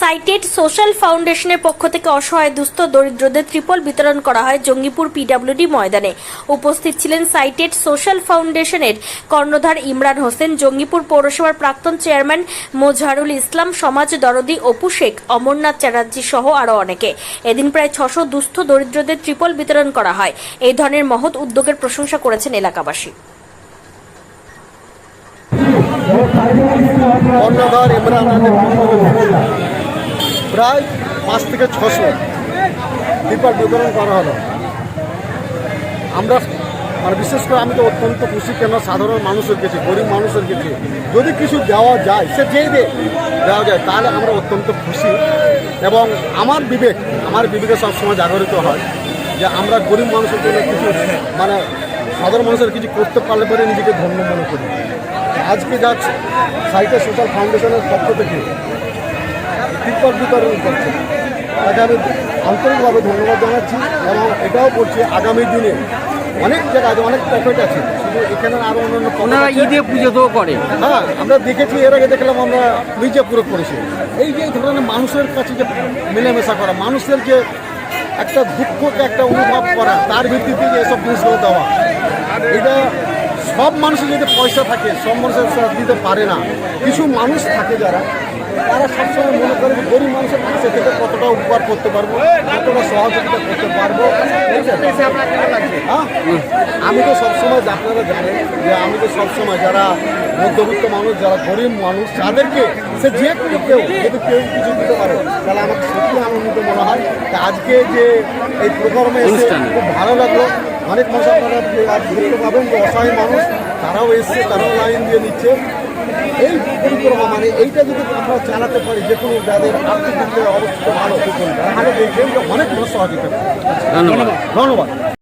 Cited social ফাউন্ডেশনের পক্ষ থেকে অসহায়, দুস্থ, দরিদ্রদের ত্রিপল বিতরণ করা হয় জঙ্গিপুর পিডব্লিউডি ময়দানে। উপস্থিত ছিলেন সাইটেড সোশ্যাল ফাউন্ডেশনের কর্ণধার ইমরান হোসেন, জঙ্গিপুর পৌরসভার প্রাক্তন চেয়ারম্যান মোজাহারুল ইসলাম, সমাজ দরদি অপু শেখ, অমরনাথ চ্যাটার্জি সহ আরও অনেকে। এদিন প্রায় ছশো দুস্থ, দরিদ্রদের ত্রিপল বিতরণ করা হয়। এই ধরনের মহৎ উদ্যোগের প্রশংসা করেছেন এলাকাবাসী। কর্ণধার ইমরান প্রায় পাঁচ থেকে ছশো টিপার বিতরণ করা হলো। আমরা মানে বিশেষ করে আমি তো অত্যন্ত খুশি কেন সাধারণ মানুষের কাছে, গরিব মানুষের কাছে যদি কিছু দেওয়া যায়, সে যেই দেওয়া যায়, তাহলে আমরা অত্যন্ত খুশি। এবং আমার বিবেক, আমার বিবেকে সবসময় জাগরিত হয় যে আমরা গরিব মানুষের জন্য কিছু মানে সাধারণ মানুষের কিছু করতে পারলে পরে নিজেকে ধন্য মনে করি। আজকে যা সাইকেল সোশ্যাল ফাউন্ডেশনের পক্ষ থেকে টিপ্পর বিতরণ করছে তাকে আমি আন্তরিকভাবে ধন্যবাদ জানাচ্ছি এবং এটাও করছি আগামী দিনে। অনেক জায়গায় আছে, অনেক পকেট আছে। শুধু এখানে আরও অন্যান্য ওনারা। ঈদে পুজো তো করে হ্যাঁ আমরা দেখেছি এর আগে দেখলাম আমরা মির্জাপুরে করেছি। এই যে ধরনের মানুষের কাছে যে মেলামেশা করা মানুষের যে একটা দুঃখকে একটা অনুভব করা তার ভিত্তিতে যে এসব জিনিসগুলো দেওয়া এটা সব মানুষের যদি পয়সা থাকে সব মানুষের সাথে দিতে পারে না। কিছু মানুষ থাকে যারা তারা সবসময় মনে করে যে গরিব মানুষের কাছে থেকে কতটা উপকার করতে পারব কতটা সহযোগিতা করতে পারব। হ্যাঁ? আমি তো সবসময় আপনারা জানেন যে আমি তো সবসময় যারা মধ্যবিত্ত মানুষ যারা গরিব মানুষ তাদেরকে সে যে কোনো কেউ যদি কেউ কিছু দিতে পারে তাহলে আমাকে সত্যি আনন্দিত মনে হয়। তা আজকে যে এই প্রোগ্রামে এসে খুব ভালো লাগল। অনেক মানুষ আপনারা আজ দেখতে পাবেন যে অসহায় মানুষ তারাও এসছে তারাও লাইন দিয়ে নিচ্ছে। এই পরিক্রমা মানে এইটা যদি আমরা চালাতে পারি যে কোনো যাদের আর্থিক অবস্থিত ভালো তাহলে দেখবেন অনেক সহযোগিতা ধন্যবাদ। ধন্যবাদ।